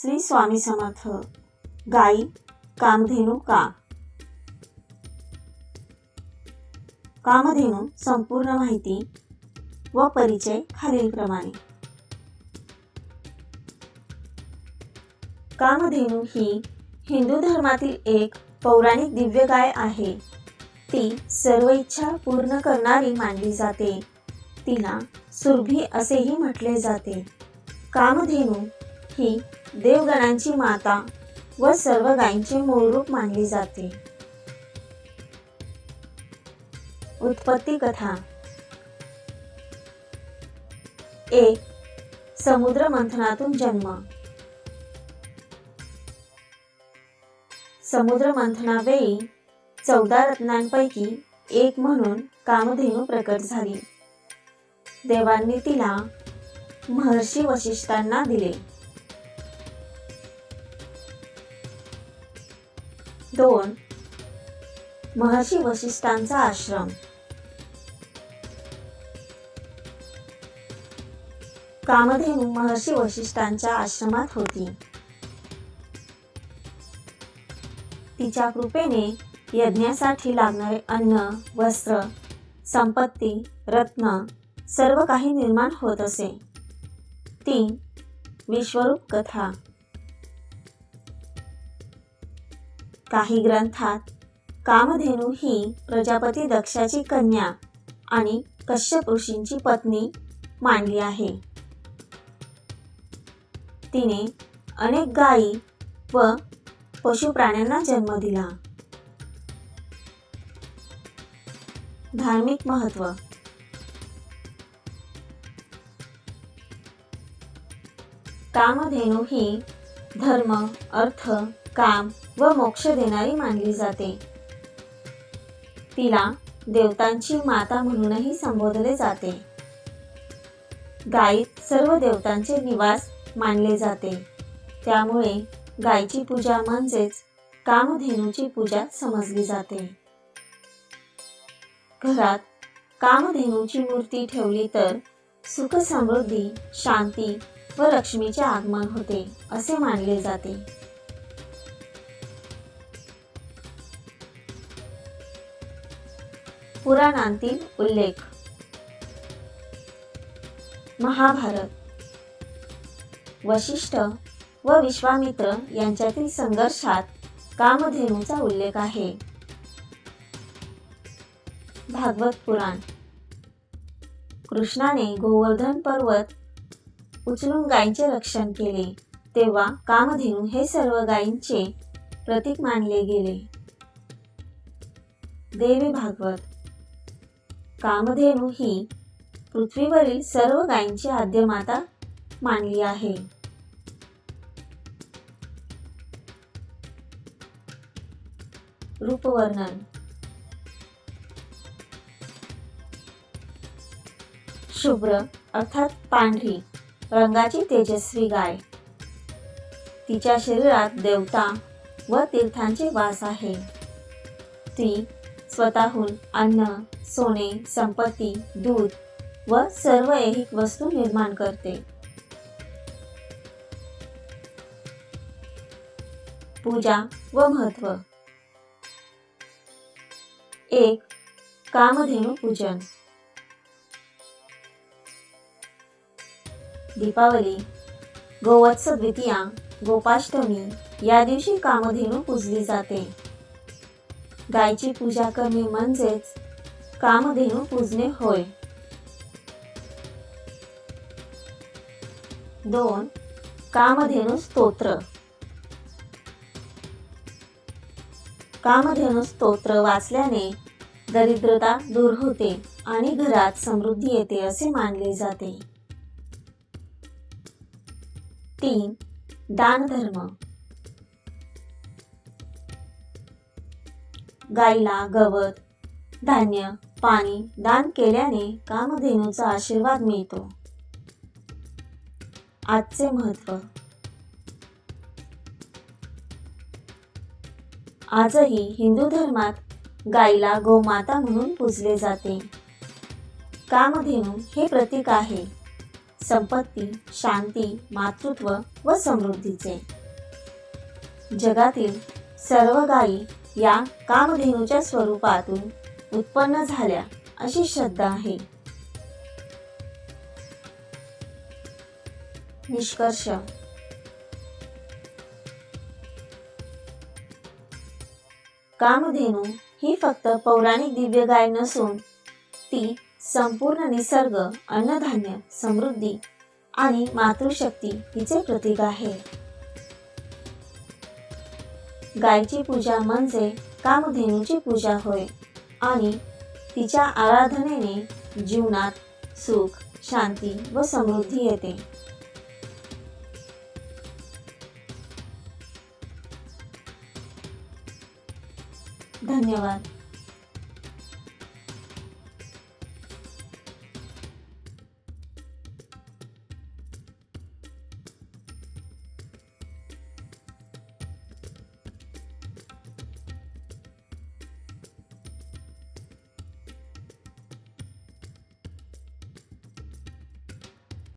श्री स्वामी समर्थ. गाई कामधेनू का? कामधेनू संपूर्ण माहिती व परिचय खालीलप्रमाणे. कामधेनू ही हिंदू धर्मातील एक पौराणिक दिव्य गाय आहे. ती सर्व इच्छा पूर्ण करणारी मानली जाते. तिला सुरभी असेही म्हटले जाते. कामधेनू ही देवगणांची माता व सर्व गायींचे मूळरूप मानली जाते. उत्पत्ती कथा. एक समुद्र मंथनातून जन्म. समुद्र मंथनावेळी चौदा रत्नांपैकी एक म्हणून कामधेनू प्रकट झाली. देवांनी तिला महर्षी वशिष्ठांना दिले. दोन. महर्षी वशिष्ठांचा आश्रम. कामधेनू महर्षी वशिष्ठांच्या आश्रमात होती. तिच्या कृपेने यज्ञासाठी लागणारे अन्न वस्त्र संपत्ती रत्न सर्व काही निर्माण होत असे. तीन. विश्वरूप कथा. काही ग्रंथात कामधेनू ही प्रजापती दक्षाची कन्या आणि कश्यप ऋषींची पत्नी मांडली आहे. तिने अनेक गायी व पशुप्राण्यांना जन्म दिला. धार्मिक महत्त्व कामधेनू ही धर्म अर्थ काम व मोक्ष देणारी मानली जाते. तिला देवतांची माता म्हणूनही संबोधले जाते. गायीत सर्व देवतांचे निवास मानले जाते. त्यामुळे गायीची पूजा म्हणजेच कामधेनूची पूजा समजली जाते. घरात कामधेनूची मूर्ती ठेवली तर सुख समृद्धी शांती व लक्ष्मीचे आगमन होते असे मानले जाते. पुराणांतील उल्लेख. महाभारत. वशिष्ठ व विश्वामित्र यांच्यातील संघर्षात कामधेनूचा उल्लेख आहे. भागवत पुराण. कृष्णाने गोवर्धन पर्वत उचलून गायींचे रक्षण केले तेव्हा कामधेनू हे सर्व गायींचे प्रतीक मानले गेले. देवी भागवत. कामधेनू ही पृथ्वीवरील सर्व गायींची आद्यमाता मानली आहे. रूपवर्णन. शुभ्र अर्थात पांढरी रंगाची तेजस्वी गाय. तिच्या शरीरात देवता व तीर्थांचे वास आहे. ती स्वतःहून अन्न सोने संपत्ती दूध व सर्व ऐहिक वस्तू निर्माण करते. पूजा व महत्त्व. एक कामधेनु पूजन. दीपावली गोवत्स द्वितीया गोपाष्टमी या दिवशी कामधेनू पूजली जाते. गायची पूजा करणे म्हणजेच कामधेनू पूजणे होय. दोन कामधेनू स्तोत्र. कामधेनू स्तोत्र वाचल्याने दरिद्रता दूर होते आणि घरात समृद्धी येते असे मानले जाते. तीन दानधर्म. गाईला गवत धान्य पाणी दान केल्याने कामधेनूचा आशीर्वाद मिळतो. आजचे महत्त्व आजही हिंदू धर्मात गाईला गोमाता म्हणून पूजले जाते. कामधेनू हे प्रतीक आहे. संपत्ती शांती मातृत्व व समृद्धीचे. जगातील सर्व गायी या कामधेनूच्या स्वरूपातून उत्पन्न झाल्या अशी श्रद्धा आहे. निष्कर्ष. कामधेनू ही फक्त पौराणिक दिव्य गाय नसून ती संपूर्ण निसर्ग अन्नधान्य समृद्धी आणि मातृशक्ती हिचे प्रतीक आहे. गायची पूजा म्हणजे कामधेनूची पूजा होय. आणि तिच्या आराधनेने जीवनात सुख शांती व समृद्धी येते. धन्यवाद.